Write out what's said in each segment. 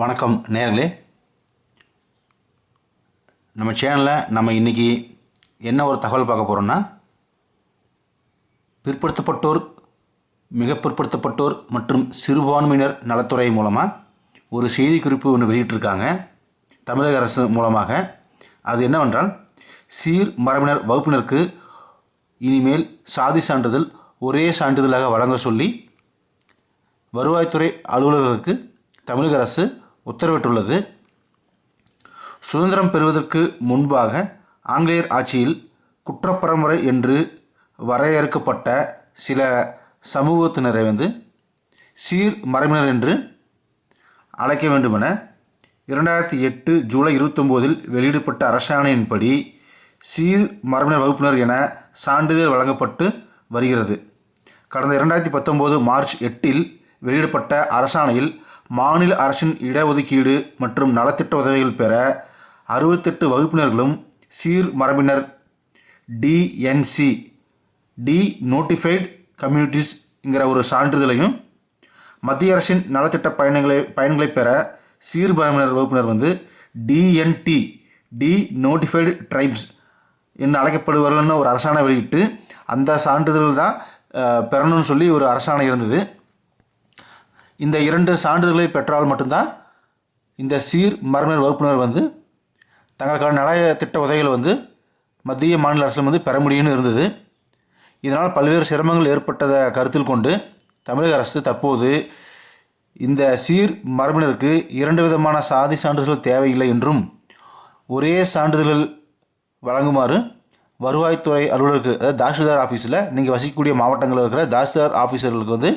வணக்கம் நேர்களே நம்ம சேனலில் நம்ம இன்றைக்கி என்ன ஒரு தகவல் பார்க்க போகிறோம்னா பிற்படுத்தப்பட்டோர் மிக பிற்படுத்தப்பட்டோர் மற்றும் சிறுபான்மையினர் நலத்துறை மூலமாக ஒரு செய்திக்குறிப்பு ஒன்று வெளியிட்டிருக்காங்க. தமிழக அரசு மூலமாக. அது என்னவென்றால் சீர் மரபினர் வகுப்பினருக்கு இனிமேல் சாதி சான்றிதழ் ஒரே சான்றிதழாக வழங்க சொல்லி வருவாய்த்துறை அலுவலர்களுக்கு தமிழக அரசு உத்தரவிட்டுள்ளது. சுதந்திரம் பெறுவதற்கு முன்பாக ஆங்கிலேயர் ஆட்சியில் குற்றப்பரம்பரை என்று வரையறுக்கப்பட்ட சில சமூகத்தினரை வந்து சீர் மரபினர் என்று அழைக்க வேண்டுமென இரண்டாயிரத்தி எட்டு ஜூலை இருபத்தொம்போதில் வெளியிடப்பட்ட அரசாணையின்படி சீர் மரபினர் வகுப்பினர் என சான்றிதழ் வழங்கப்பட்டு வருகிறது. கடந்த இரண்டாயிரத்தி பத்தொம்போது மார்ச் எட்டில் வெளியிடப்பட்ட அரசாணையில் மாநில அரசின் இடஒதுக்கீடு மற்றும் நலத்திட்ட உதவிகள் பெற அறுபத்தெட்டு வகுப்பினர்களும் சீர் மரபினர். டிஎன்சி டி நோட்டிஃபைடு கம்யூனிட்டிஸ்ங்கிற ஒரு சான்றிதழையும் மத்திய அரசின் நலத்திட்ட பயணங்களை பயன்களை பெற சீர் மரபினர் வகுப்பினர் வந்து டிஎன்டி டி நோட்டிஃபைடு ட்ரைப்ஸ் என்று அழைக்கப்படுவார்கள்னு ஒரு அரசாணை வெளியிட்டு அந்த சான்றிதழ் தான் பெறணும்னு சொல்லி ஒரு அரசாணை இருந்தது. இந்த இரண்டு சான்றிதழ்களை பெற்றால் மட்டும்தான் இந்த சீர் மரபினர் வகுப்பினர் வந்து தங்களுக்கான நல திட்ட உதவிகளை வந்து மத்திய மாநில அரசில் வந்து பெற முடியும்னு இருந்தது. இதனால் பல்வேறு சிரமங்கள் ஏற்பட்டதை கருத்தில் கொண்டு தமிழக அரசு தற்போது இந்த சீர் மரபினருக்கு இரண்டு விதமான சாதி சான்றிதழ்கள் தேவையில்லை என்றும் ஒரே சான்றிதழ்கள் வழங்குமாறு வருவாய்த்துறை அலுவலருக்கு அதாவது தாசில்தார் ஆஃபீஸில் நீங்கள் வசிக்கக்கூடிய மாவட்டங்களில் இருக்கிற தாசில்தார் ஆஃபீஸர்களுக்கு வந்து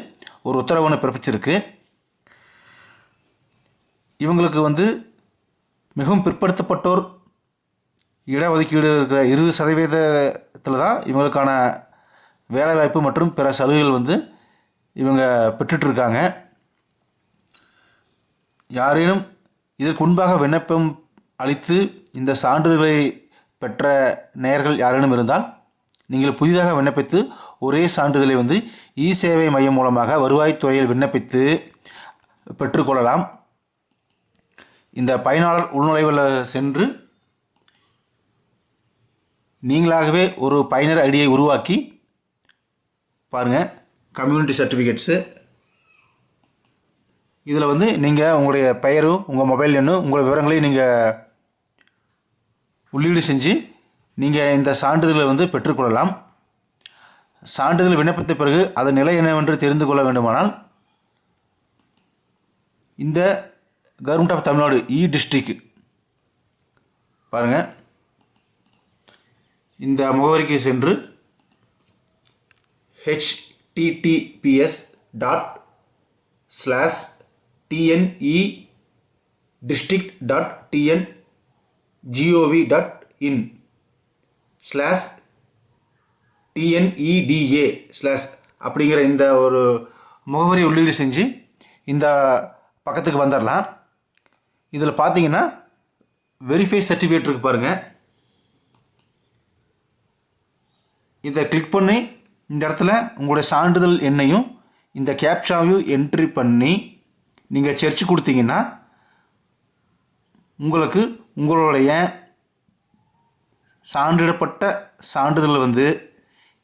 ஒரு உத்தரவு ஒன்று பிறப்பிச்சிருக்கு. இவங்களுக்கு வந்து மிகவும் பிற்படுத்தப்பட்டோர் இடஒதுக்கீடு இருக்கிற இருபது சதவீதத்தில் தான் இவங்களுக்கான வேலைவாய்ப்பு மற்றும் பிற சலுகைகள் வந்து இவங்க பெற்றுட்ருக்காங்க யாரேனும் இதற்கு முன்பாக விண்ணப்பம் அளித்து இந்த சான்றிதழ்களை பெற்ற நேயர்கள் யாரேனும் இருந்தால் நீங்கள் புதிதாக விண்ணப்பித்து ஒரே சான்றிதழை வந்து இ சேவை மையம் மூலமாக வருவாய்த்துறையில் விண்ணப்பித்து பெற்றுக்கொள்ளலாம் இந்த பயனாளர் உள்நுழைவில் சென்று நீங்களாகவே ஒரு பயனர் ஐடியை உருவாக்கி பாருங்கள் கம்யூனிட்டி சர்டிஃபிகேட்ஸு இதில் வந்து நீங்கள் உங்களுடைய பெயரும் உங்கள் மொபைல் எண்ணும் உங்கள் விவரங்களையும் நீங்கள் உள்ளீடு செஞ்சு நீங்கள் இந்த சான்றிதழை வந்து பெற்றுக்கொள்ளலாம். சான்றிதழ் விண்ணப்பித்த பிறகு அதன் நிலை என்னவென்று தெரிந்து கொள்ள வேண்டுமானால் இந்த கவர்மெண்ட் ஆஃப் தமிழ்நாடு இ டிஸ்ட்ரிக்கு பாருங்கள் இந்த முகவரிக்கு சென்று HTTPS dot slash TNE district dot TN GOV dot in slash TNEDA slash அப்படிங்கிற இந்த ஒரு முகவரி உள்ளீடு செஞ்சு இந்த பக்கத்துக்கு வந்துடலாம். இதில் பார்த்தீங்கன்னா வெரிஃபை சர்டிஃபிகேட் இருக்கு பாருங்கள் இதை கிளிக் பண்ணி இந்த இடத்துல உங்களுடைய சான்றிதழ் எண்ணையும் இந்த கேப்சாவையும் என்ட்ரி பண்ணி நீங்கள் செர்ச் கொடுத்தீங்கன்னா உங்களுக்கு உங்களுடைய சான்றிடப்பட்ட சான்றிதழ் வந்து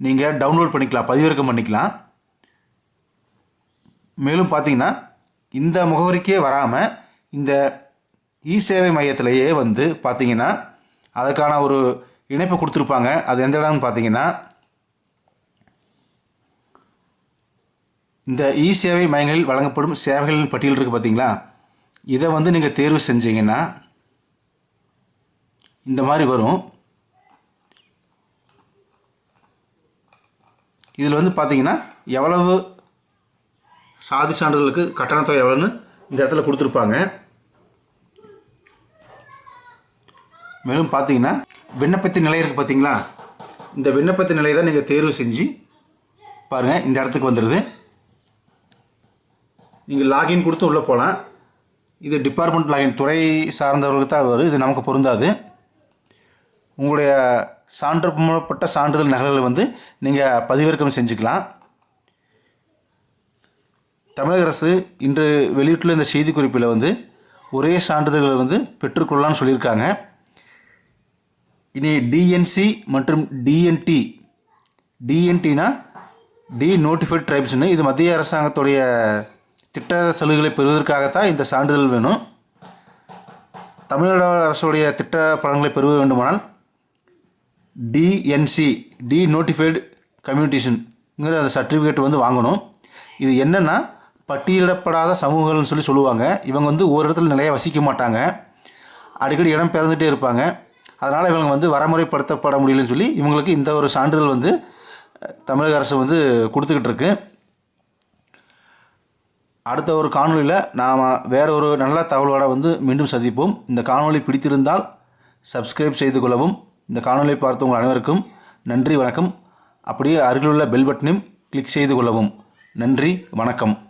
நீங்கள் டவுன்லோட் பண்ணிக்கலாம் பதிவிறக்கம் பண்ணிக்கலாம். மேலும் பார்த்தீங்கன்னா இந்த முகவரிக்கே வராமல் இந்த இ சேவை மையத்திலேயே வந்து பார்த்தீங்கன்னா அதுக்கான ஒரு இணைப்பு கொடுத்துருப்பாங்க. அது எந்த இடம்னு பார்த்தீங்கன்னா இந்த இ சேவை மையங்களில் வழங்கப்படும் சேவைகளின் பட்டியல் இருக்குது பார்த்தீங்களா இதை வந்து நீங்கள் தேர்வு செஞ்சீங்கன்னா இந்த மாதிரி வரும். இதில் வந்து பார்த்தீங்கன்னா எவ்வளவு சாதி சான்றிதழுக்கு கட்டணத்தொகை எவ்வளோன்னு இந்த இடத்துல கொடுத்துருப்பாங்க. மேலும் பார்த்தீங்கன்னா விண்ணப்பத்தின் நிலை இருக்குது பார்த்தீங்களா? இந்த விண்ணப்பத்தின் நிலையை தான் நீங்கள் தேர்வு செஞ்சு பாருங்கள் இந்த இடத்துக்கு வந்துடுது நீங்கள் லாகின் கொடுத்து உள்ளே போகலாம். இது டிபார்ட்மெண்ட் லாகின் துறை சார்ந்தவர்களுக்கு தான் வரும். இது நமக்கு பொருந்தாது. உங்களுடைய சான்றுப்பட்ட சான்றிதழ் நகல்களை வந்து நீங்கள் பதிவிறக்கம் செஞ்சுக்கலாம். தமிழக அரசு இன்று வெளியிட்டுள்ள இந்த செய்திக்குறிப்பில் வந்து ஒரே சான்றிதழ்களை வந்து பெற்றுக்கொள்ளலாம்னு சொல்லியிருக்காங்க. இனி டிஎன்சி மற்றும் டிஎன்டி டிஎன்டினா டி நோட்டிஃபைட் ட்ரைப்ஸ்னு இது மத்திய அரசாங்கத்துடைய திட்ட சலுகைகளை பெறுவதற்காகத்தான் இந்த சான்றிதழ் வேணும். தமிழ்நாடு அரசுடைய திட்ட பலன்களை பெறுவ வேண்டுமானால் டிஎன்சி டி நோட்டிஃபைடு கம்யூனிட்டிஷனுங்கிற அந்த சர்டிஃபிகேட் வந்து வாங்கணும். இது என்னென்னா பட்டியலிடப்படாத சமூகங்கள்னு சொல்லி சொல்லுவாங்க. இவங்க வந்து ஒரு இடத்துல நிலையாக வசிக்க மாட்டாங்க. அடிக்கடி இடம் பிறந்துகிட்டே இருப்பாங்க. அதனால் இவங்க வந்து வரமுறைப்படுத்தப்பட முடியலன்னு சொல்லி இவங்களுக்கு இந்த ஒரு சான்றிதழ் வந்து தமிழக அரசு வந்து கொடுத்துக்கிட்டு இருக்கு. அடுத்த ஒரு காணொளியில் நாம் வேற ஒரு நல்ல தகவலோட வந்து மீண்டும் சந்திப்போம். இந்த காணொலி பிடித்திருந்தால் சப்ஸ்கிரைப் செய்து கொள்ளவும். இந்த காணொலியை பார்த்த உங்கள் அனைவருக்கும் நன்றி வணக்கம். அப்படியே அருகிலுள்ள பெல் பட்டனையும் கிளிக் செய்து கொள்ளவும். நன்றி வணக்கம்.